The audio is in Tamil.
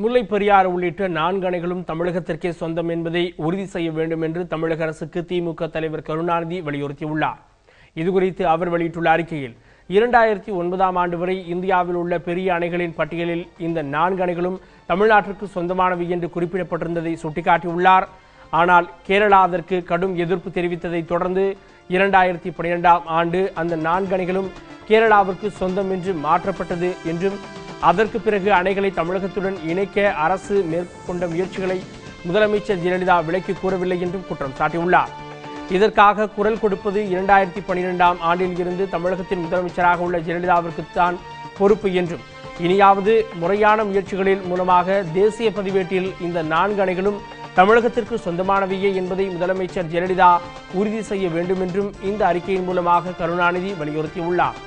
முல்லை பெரியாறு உள்ளிட்ட நான்கு அணைகளும் தமிழகத்திற்கே சொந்தம் என்பதை உறுதி செய்ய வேண்டும் என்று தமிழக அரசுக்கு திமுக தலைவர் கருணாநிதி வலியுறுத்தியுள்ளார். இதுகுறித்து அவர் வெளியிட்டுள்ள அறிக்கையில் இரண்டாயிரத்தி ஒன்பதாம் ஆண்டு வரை இந்தியாவில் உள்ள பெரிய அணைகளின் பட்டியலில் இந்த நான்கு அணைகளும் தமிழ்நாட்டிற்கு சொந்தமானவை என்று குறிப்பிடப்பட்டிருந்ததை சுட்டிக்காட்டியுள்ளார். ஆனால் கேரளா அதற்கு கடும் எதிர்ப்பு தெரிவித்ததை தொடர்ந்து இரண்டாயிரத்தி பன்னிரெண்டாம் ஆண்டு அந்த நான்கு அணைகளும் கேரளாவிற்கு சொந்தம் என்று மாற்றப்பட்டது என்றும் அதற்கு பிறகு அணைகளை தமிழகத்துடன் இணைக்க அரசு மேற்கொண்ட முயற்சிகளை முதலமைச்சர் ஜெயலலிதா விலக்கி கூறவில்லை என்றும் குற்றம் சாட்டியுள்ளார். இதற்காக குரல் கொடுப்பது இரண்டாயிரத்தி பனிரெண்டாம் ஆண்டில் இருந்து தமிழகத்தின் முதலமைச்சராக உள்ள ஜெயலலிதாவிற்குத்தான் பொறுப்பு என்றும் இனியாவது முறையான முயற்சிகளில் மூலமாக தேசிய பதிவேட்டில் இந்த நான்கு அணைகளும் தமிழகத்திற்கு சொந்தமானவையே என்பதை முதலமைச்சர் ஜெயலலிதா உறுதி செய்ய வேண்டும் என்றும் இந்த அறிக்கையின் மூலமாக கருணாநிதி வலியுறுத்தியுள்ளார்.